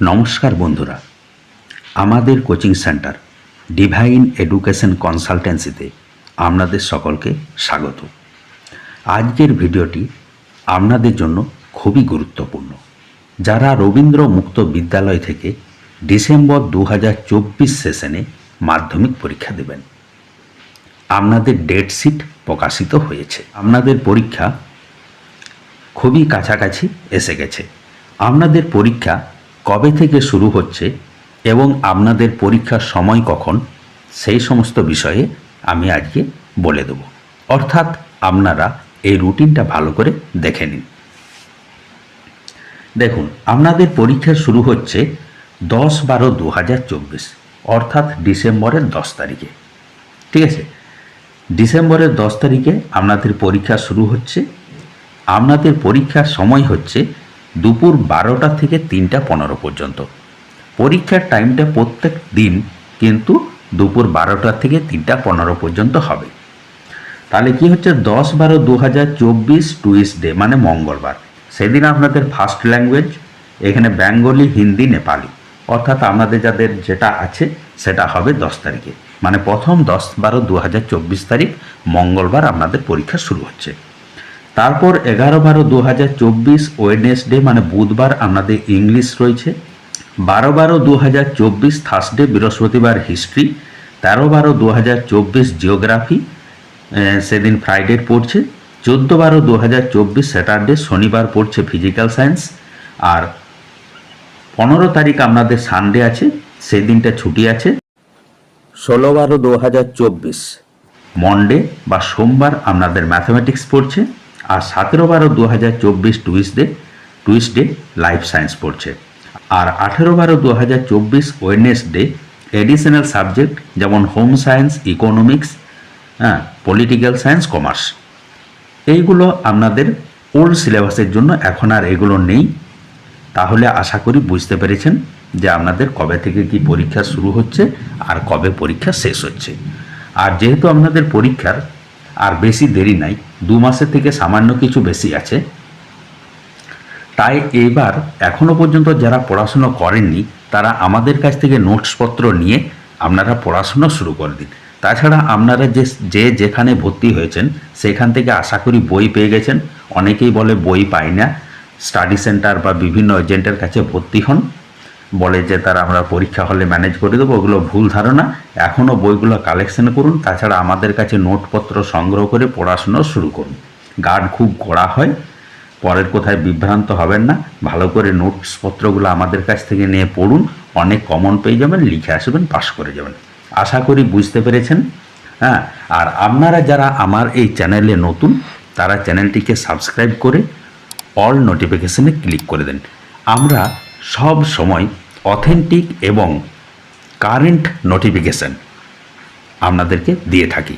নমস্কার বন্ধুরা। আমাদের কোচিং সেন্টার ডিভাইন এডুকেশন কনসালটেন্সিতে আপনাদের সকলকে স্বাগত। আজকের ভিডিওটি আপনাদের জন্য খুবই গুরুত্বপূর্ণ। যারা রবীন্দ্র মুক্ত বিদ্যালয় থেকে ডিসেম্বর দু হাজার চব্বিশ সেশনে মাধ্যমিক পরীক্ষা দেবেন। আপনাদের ডেটশিট প্রকাশিত হয়েছে। আপনাদের পরীক্ষা খুবই কাছাকাছি এসে গেছে। আপনাদের পরীক্ষা কবে থেকে শুরু হচ্ছে এবং আপনাদের পরীক্ষার সময় কখন, সেই সমস্ত বিষয়ে আমি আজকে বলে দেব। অর্থাৎ আপনারা এই রুটিনটা ভালো করে দেখে নিন। দেখুন, আপনাদের পরীক্ষা শুরু হচ্ছে দশ বারো দু হাজার চব্বিশ, অর্থাৎ ডিসেম্বরের দশ তারিখে। ঠিক আছে? ডিসেম্বরের দশ তারিখে আপনাদের পরীক্ষা শুরু হচ্ছে। আপনাদের পরীক্ষার সময় হচ্ছে দুপুর বারোটা থেকে তিনটা পনেরো পর্যন্ত। পরীক্ষার টাইমটা প্রত্যেক দিন কিন্তু দুপুর বারোটা থেকে তিনটা পনেরো পর্যন্ত হবে। তাহলে কি হচ্ছে? দশ বারো দু হাজার চব্বিশ টুইসডে মানে মঙ্গলবার। সেদিন আপনাদের ফার্স্ট ল্যাঙ্গুয়েজ এখানে বেঙ্গলি হিন্দি নেপালি অর্থাৎ আমাদের যাদের যেটা আছে, সেটা হবে দশ তারিখে। মানে প্রথম দশ বারো দু হাজার চব্বিশ তারিখ মঙ্গলবার আপনাদের পরীক্ষা শুরু হচ্ছে। তারপর এগারো বারো দু হাজার চব্বিশ ওয়েডনেসডে মানে বুধবার আপনাদের ইংলিশ রয়েছে। বারো বারো দু হাজার চব্বিশ থার্সডে, বৃহস্পতিবার হিস্ট্রি। তেরো বারো দু হাজার চব্বিশ জিওগ্রাফি সেদিন ফ্রাইডে পড়ছে। চোদ্দ বারো দু হাজার চব্বিশ স্যাটারডে, শনিবার পড়ছে ফিজিক্যাল সায়েন্স। আর পনেরো তারিখ আপনাদের সানডে আছে সেই দিনটা ছুটি আছে। ষোলো বারো দু হাজার চব্বিশ মন্ডে বা সোমবার আপনাদের ম্যাথামেটিক্স পড়ছে। আর সতেরো বারো দু হাজার চব্বিশ টুইসডে টুইসডে লাইফ সায়েন্স পড়ছে। আর আঠেরো বারো দু হাজার চব্বিশ ওয়েডনেসডে এডিশনাল সাবজেক্ট যেমন হোম সায়েন্স ইকোনমিক্স হ্যাঁ পলিটিক্যাল সায়েন্স কমার্স এইগুলো আপনাদের ওল্ড সিলেবাসের জন্য এখন আর এগুলো নেই। তাহলে আশা করি বুঝতে পেরেছেন যে আপনাদের কবে থেকে কি পরীক্ষা শুরু হচ্ছে আর কবে পরীক্ষা শেষ হচ্ছে। আর যেহেতু আপনাদের পরীক্ষার আর বেশি দেরি নাই, দু মাসের থেকে সামান্য কিছু বেশি আছে। তাই এবার এখনও পর্যন্ত যারা পড়াশুনো করেননি, তারা আমাদের কাছ থেকে নোটসপত্র নিয়ে আপনারা পড়াশুনো শুরু করে দিন। তাছাড়া আপনারা যে যে যেখানে ভর্তি হয়েছেন, সেখান থেকে আশা করি বই পেয়ে গেছেন। অনেকেই বলে বই পাই না। স্টাডি সেন্টার বা বিভিন্ন এজেন্টের কাছে ভর্তি হন। বলে যে, তারা আমরা পরীক্ষা হলে ম্যানেজ করে দেবো। ওগুলো ভুল ধারণা। এখনও বইগুলো কালেকশন করুন। তাছাড়া আমাদের কাছে নোটপত্র সংগ্রহ করে পড়াশুনো শুরু করুন। গার্ড খুব কড়া হয়। পরের কোথায় বিভ্রান্ত হবেন না। ভালো করে নোটসপত্রগুলো আমাদের কাছ থেকে নিয়ে পড়ুন। অনেক কমন পেয়ে যাবেন, লিখে আসবেন পাশ করে যাবেন। আশা করি বুঝতে পেরেছেন। হ্যাঁ আর আপনারা যারা আমার এই চ্যানেলে নতুন, তারা চ্যানেলটিকে সাবস্ক্রাইব করে অল নোটিফিকেশনে ক্লিক করে দেন। আমরা সব সময় অথেন্টিক এবং কারেন্ট নোটিফিকেশন আপনাদেরকে দিয়ে থাকি।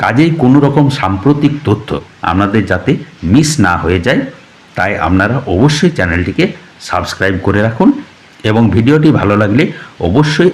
কাজেই কোনো রকম সাম্প্রতিক তথ্য আপনাদের যাতে মিস না হয়ে যায়, তাই আপনারা অবশ্যই চ্যানেলটিকে সাবস্ক্রাইব করে রাখুন এবং ভিডিওটি ভালো লাগলে অবশ্যই